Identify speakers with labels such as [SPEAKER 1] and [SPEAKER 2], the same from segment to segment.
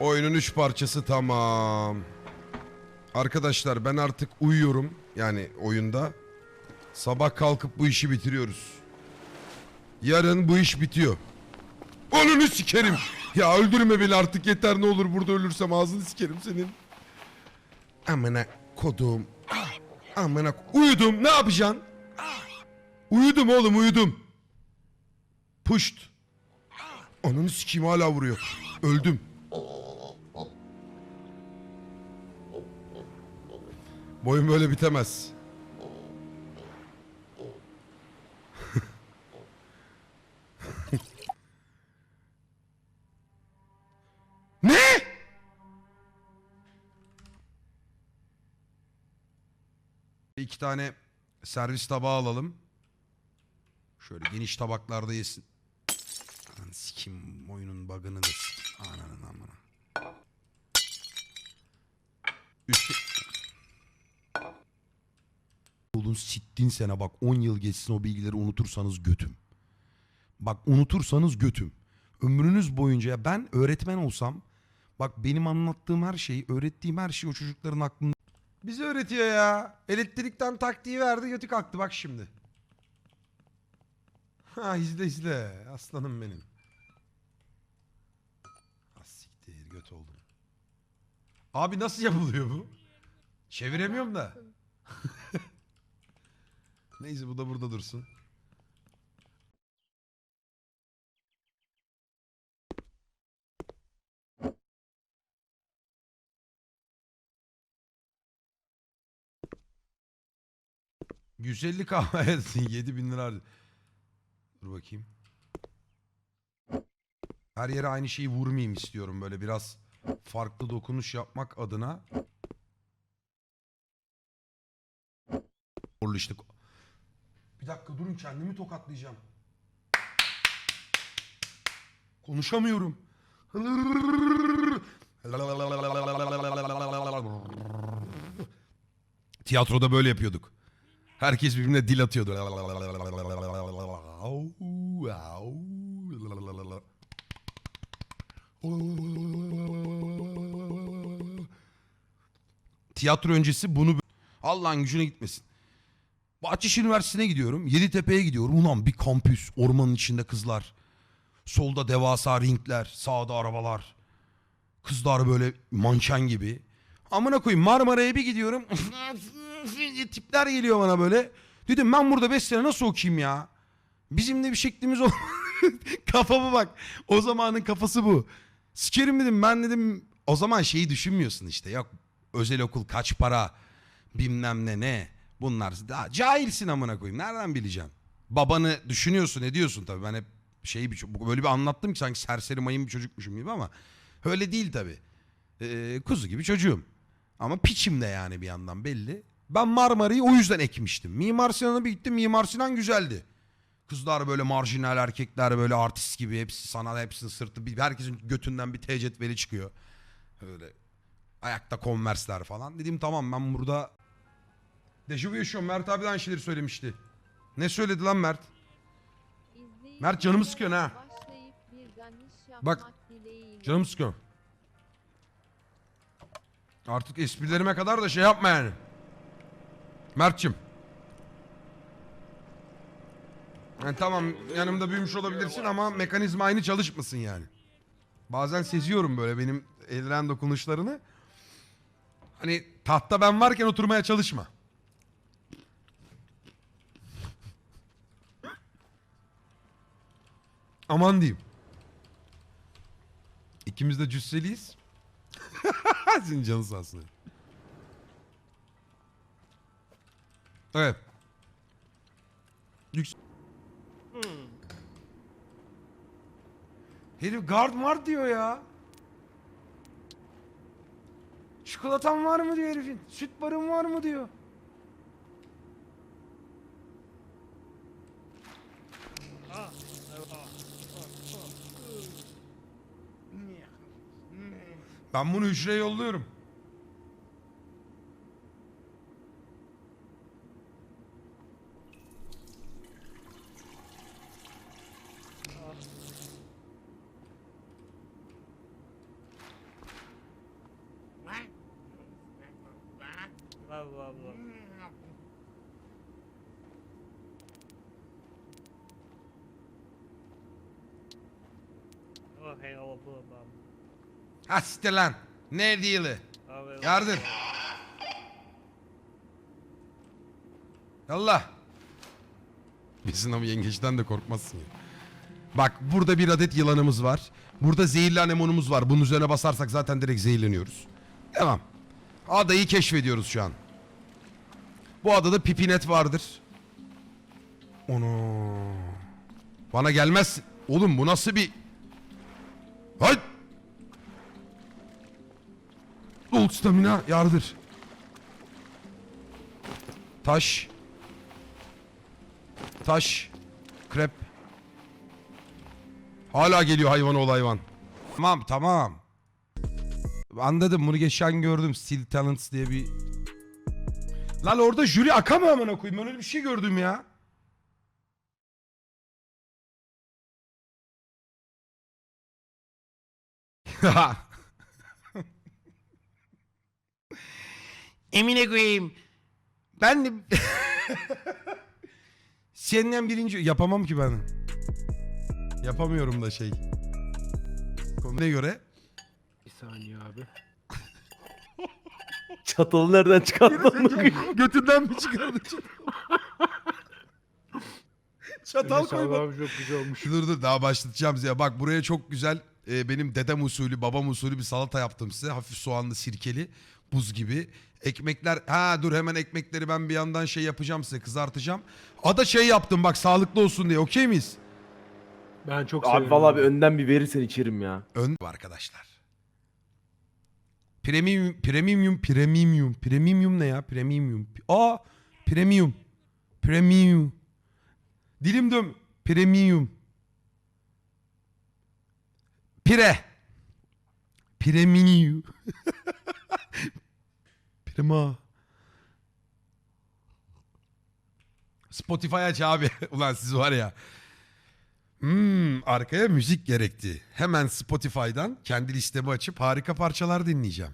[SPEAKER 1] Oyunun üç parçası tamam. Arkadaşlar ben artık uyuyorum. Yani oyunda. Sabah kalkıp bu işi bitiriyoruz. Yarın bu iş bitiyor. Onunu sikerim. Ya öldürme beni artık yeter ne olur burada ölürsem ağzını sikerim senin. Amına kodum. Amına uyudum ne yapacaksın? Uyudum oğlum uyudum. Puşt. Ananı sikeyim hala vuruyor. Öldüm. Boyun böyle bitemez. ne? İki tane servis tabağı alalım. Şöyle geniş tabaklarda yesin. Lan sikim oyunun bug'ını da sikim. Ananın amına. Üstü... Olun sittin sene bak 10 yıl geçsin o bilgileri unutursanız götüm. Bak unutursanız götüm. Ömrünüz boyunca ya ben öğretmen olsam bak benim anlattığım her şeyi öğrettiğim her şey o çocukların aklında. Bizi öğretiyor ya. Elektrikten taktiği verdi götü kalktı bak şimdi. Ha izle izle aslanım benim. Ah siktir göt oldum. Abi nasıl yapılıyor bu? Çeviremiyorum da. Neyse bu da burada dursun. ...150 kahve 7 bin lira. Dur bakayım. Her yere aynı şeyi vurmayayım istiyorum böyle biraz farklı dokunuş yapmak adına. Zorlu işte. Bir dakika durun kendimi tokatlayacağım. Konuşamıyorum. Tiyatroda böyle yapıyorduk. Herkes birbirine dil atıyordu. Tiyatro öncesi bunu Allah'ın gücüne gitmesin. Bahçeşehir Üniversitesi'ne gidiyorum. Yeditepe'ye gidiyorum. Ulan bir kampüs. Ormanın içinde kızlar. Solda devasa ringler. Sağda arabalar. Kızlar böyle manken gibi. Amına koyayım Marmara'ya bir gidiyorum. Tipler geliyor bana böyle. Dedim ben burada 5 sene nasıl okuyayım ya? Bizim de bir şeklimiz ol. Kafama bak. O zamanın kafası bu. Sikerim dedim ben dedim o zaman şeyi düşünmüyorsun işte. Yok özel okul kaç para bilmem ne ne. Bunlar daha cahilsin amına koyayım. Nereden bileceksin? Babanı düşünüyorsun ediyorsun tabii. Ben hep şeyi bir, böyle bir anlattım ki sanki serseri mayın bir çocukmuşum gibi ama öyle değil tabii. Ee, kuzu gibi çocuğum. Ama piçim de yani bir yandan belli. Ben Marmara'yı o yüzden ekmiştim. Mimar Sinan'a bir gittim. Mimar Sinan güzeldi. Kızlar böyle marjinal erkekler böyle artist gibi hepsi sana hepsinin sırtı bir herkesin götünden bir T cetveli çıkıyor. Öyle ayakta konversler falan. Dedim tamam ben burada dejavu yaşıyorum. Mert abi de aynı şeyleri söylemişti. Ne söyledi lan Mert? Mert, canımı sıkıyorsun ha. Bak, Canım sıkıyor. Artık esprilerime kadar da şey yapma yani. Mert'cim. Yani tamam yanımda büyümüş olabilirsin ama mekanizma aynı çalışmasın yani. Bazen seziyorum böyle benim elren dokunuşlarını. Hani tahta ben varken oturmaya çalışma. Aman diyeyim. İkimiz de cüsseliyiz. Senin canın sağ olsun. Evet. Yüks- Herif guard var diyor ya. Çikolatan var mı diyor herifin. Süt barın var mı diyor. Ben bunu hücreye yolluyorum.
[SPEAKER 2] Okay, I'll blow a bomb.
[SPEAKER 1] Ha siktir lan. Ne değili?
[SPEAKER 2] Abi
[SPEAKER 1] Yardır. Yallah. Bizim ama yengeçten de korkmazsın ya. Bak burada bir adet yılanımız var. Burada zehirli anemonumuz var. Bunun üzerine basarsak zaten direkt zehirleniyoruz. Devam. Adayı keşfediyoruz şu an. Bu adada pipinet vardır. Onu. Bana gelmez. Oğlum bu nasıl bir... Hayt! Old stamina yardır. Taş. Taş. Krep. Hala geliyor hayvan ol hayvan. Tamam tamam. Anladım bunu geçen gördüm. Steel Talents diye bir... Lan orada jüri aka mı amına koyayım? Ben öyle bir şey gördüm ya. Emine koyayım. Ben de... Senden birinci... Yapamam ki ben. Yapamıyorum da şey. Konuya göre.
[SPEAKER 3] Bir saniye abi. Çatalı nereden çıkardın?
[SPEAKER 1] Götünden mi çıkardı? Çatal koyma.
[SPEAKER 3] abi çok güzel olmuş.
[SPEAKER 1] Dur dur daha başlatacağım size. Bak buraya çok güzel e, benim dedem usulü, babam usulü bir salata yaptım size. Hafif soğanlı, sirkeli, buz gibi. Ekmekler, ha dur hemen ekmekleri ben bir yandan şey yapacağım size, kızartacağım. Ada şey yaptım bak sağlıklı olsun diye, okey miyiz?
[SPEAKER 3] Ben çok
[SPEAKER 4] Abi
[SPEAKER 3] seviyorum.
[SPEAKER 4] vallahi bir önden bir verirsen içerim ya.
[SPEAKER 1] Ön arkadaşlar. Premium, premium, premium, premium ne ya? Premium. Aa, premium. Premium. Dilim dön. Premium. Pire. Premium. Prima. Spotify aç abi. Ulan siz var ya. Hmm, arkaya müzik gerekti. Hemen Spotify'dan kendi listemi açıp harika parçalar dinleyeceğim.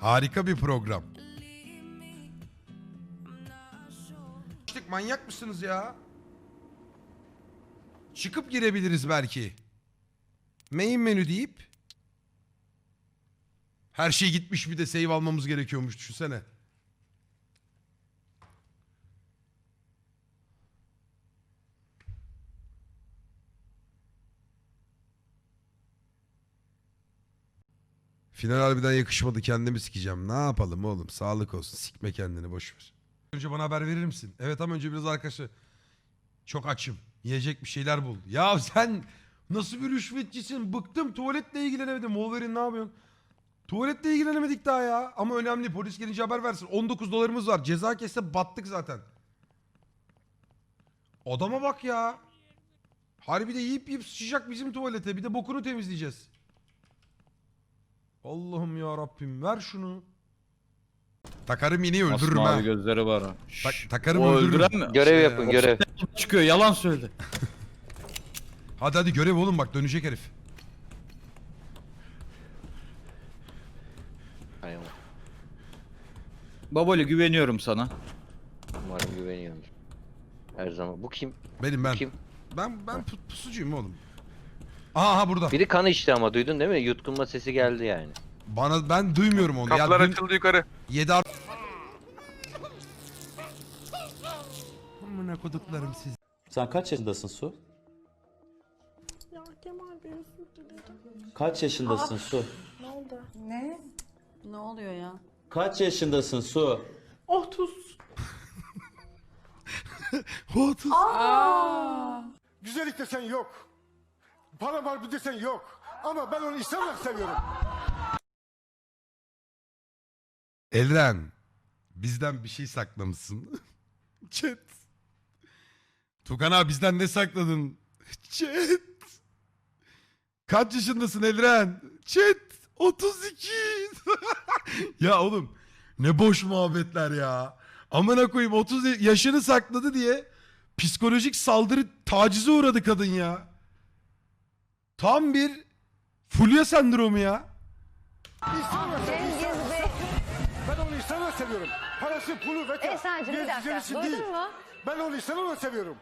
[SPEAKER 1] Harika bir program. Manyak mısınız ya? Çıkıp girebiliriz belki. Main menü deyip her şey gitmiş bir de save almamız gerekiyormuş düşünsene. Final harbiden yakışmadı kendimi sikeceğim. Ne yapalım oğlum sağlık olsun sikme kendini boş ver. Önce bana haber verir misin? Evet ama önce biraz arkadaşı. Çok açım. Yiyecek bir şeyler bul. Ya sen nasıl bir rüşvetçisin? Bıktım tuvaletle ilgilenemedim. Wolverine ne yapıyorsun? Tuvaletle ilgilenemedik daha ya. Ama önemli polis gelince haber versin. 19 dolarımız var. Ceza kesse battık zaten. Adama bak ya. Harbi de yiyip yiyip sıçacak bizim tuvalete. Bir de bokunu temizleyeceğiz. Allah'ım ya Rabbim ver şunu. Takarım yine öldürürüm ha.
[SPEAKER 5] Masmavi gözleri var.
[SPEAKER 1] Tak,
[SPEAKER 5] Şşş,
[SPEAKER 1] takarım
[SPEAKER 5] o
[SPEAKER 1] öldürürüm.
[SPEAKER 5] öldüren mi?
[SPEAKER 6] Görev
[SPEAKER 1] Şey
[SPEAKER 6] yapın
[SPEAKER 1] ya.
[SPEAKER 6] görev.
[SPEAKER 5] Çıkıyor yalan söyledi.
[SPEAKER 1] Hadi hadi görev oğlum bak dönecek herif.
[SPEAKER 6] Allah,
[SPEAKER 5] Baboli güveniyorum sana.
[SPEAKER 6] umarım güveniyorum. Her zaman. Bu kim?
[SPEAKER 1] Benim ben.
[SPEAKER 6] Kim?
[SPEAKER 1] Ben ben pu- pusucuyum oğlum. Aha, aha burada.
[SPEAKER 6] Biri kan içti ama duydun değil mi? Yutkunma sesi geldi yani.
[SPEAKER 1] Bana ben duymuyorum onu.
[SPEAKER 7] Kapılar
[SPEAKER 1] ya, dün...
[SPEAKER 7] açıldı yukarı.
[SPEAKER 1] 7 ar... Amına koduklarım siz.
[SPEAKER 8] Sen kaç yaşındasın Su?
[SPEAKER 9] Ya Kemal Bey özür dilerim.
[SPEAKER 8] Kaç yaşındasın Su?
[SPEAKER 9] Ne oldu?
[SPEAKER 10] Ne? Ne oluyor ya?
[SPEAKER 8] Kaç yaşındasın Su?
[SPEAKER 9] 30.
[SPEAKER 1] Otuz.
[SPEAKER 7] Güzellik desen yok. Para var bir desen yok. Ama ben onu insan olarak seviyorum.
[SPEAKER 1] Elren. Bizden bir şey saklamışsın. Chat. Tukan abi bizden ne sakladın? Chat. Kaç yaşındasın Elren? Chat. 32. ya oğlum ne boş muhabbetler ya. Amına koyayım 30 yaşını sakladı diye psikolojik saldırı tacize uğradı kadın ya. Tam bir Fulya sendromu ya.
[SPEAKER 7] İstemle seviyorum. Ben onu istemle seviyorum. Parası, pulu, veta.
[SPEAKER 2] Esen'cim bir dakika. Duydun mu?
[SPEAKER 7] Ben onu istemem seviyorum.